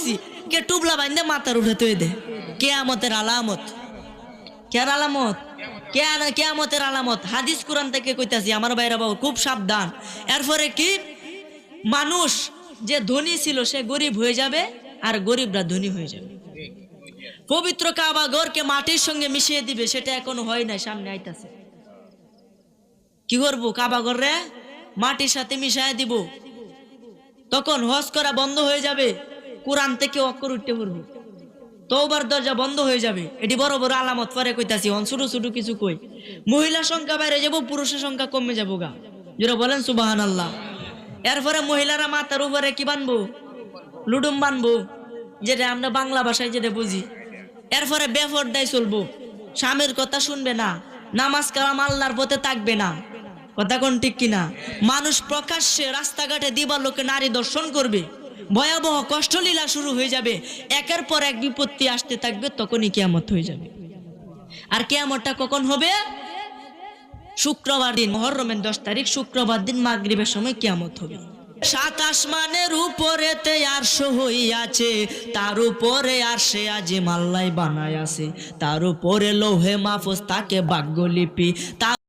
দেখছি, কে টুবলা বাইন্দে মাথার উঠে তুই দে কেয়ামতের আলামত। কেয়ার আলামত? কেয়ার কেয়ামতের আলামত। হাদিস কোরআন থেকে কইতাছি, আমার বাইরা বাবু খুব সাবধান। এরপরে কি? মানুষ যে ধনী ছিল, সে গরিব হয়ে যাবে, আর গরিবরা ধনী হয়ে যাবে। পবিত্র কাবা ঘরকে মাটির সঙ্গে মিশিয়ে দিবে, সেটা এখনও হয় নাই, সামনে আইতাছে। কি করব, কাবা ঘরে মাটির সাথে মিশায় দিব? তখন হজ করা বন্ধ হয়ে যাবে। কোরআন থেকে অক্ষর উঠতে পড়ব। তৌবার দরজা বন্ধ হয়ে যাবে। এটি বড় বড় আলামত পরে কইতাছি অন ছোট ছোট কিছু কই। মহিলা সংখ্যা বাইরে যাব, পুরুষের সংখ্যা কমে যাব গা। যারা বলেন সুবাহান আল্লাহ এরপরে মহিলারা মাথার উপরে কি বানবো? লুডুম বানবো, যেটা আমরা বাংলা ভাষায় যেটা বুঝি। এরপরে বেফরদায় চলবো। স্বামীর কথা শুনবে না, নামাজ কালাম আল্লাহর পথে থাকবে না। কথা কোন ঠিক কিনা? মানুষ প্রকাশ্যে রাস্তাঘাটে দিবালোকে নারী দর্শন করবে। ভয়াবহ কষ্টলীলা শুরু হয়ে যাবে। একের পর এক বিপত্তি আসতে থাকবে, তখনই কেয়ামত হয়ে যাবে। আর কেয়ামতটা কখন হবে? শুক্রবার দিন, মহরমের দশ তারিখ, শুক্রবার দিন মাগরিবের সময় কেয়ামত হবে। সাত আসমানের উপরেতে আর হইয়াছে, তার উপরে আর সে আজে মাল্লাই বানায় আছে, তার উপরে লোহে মাফুস তাকে ভাগ্যলিপি তার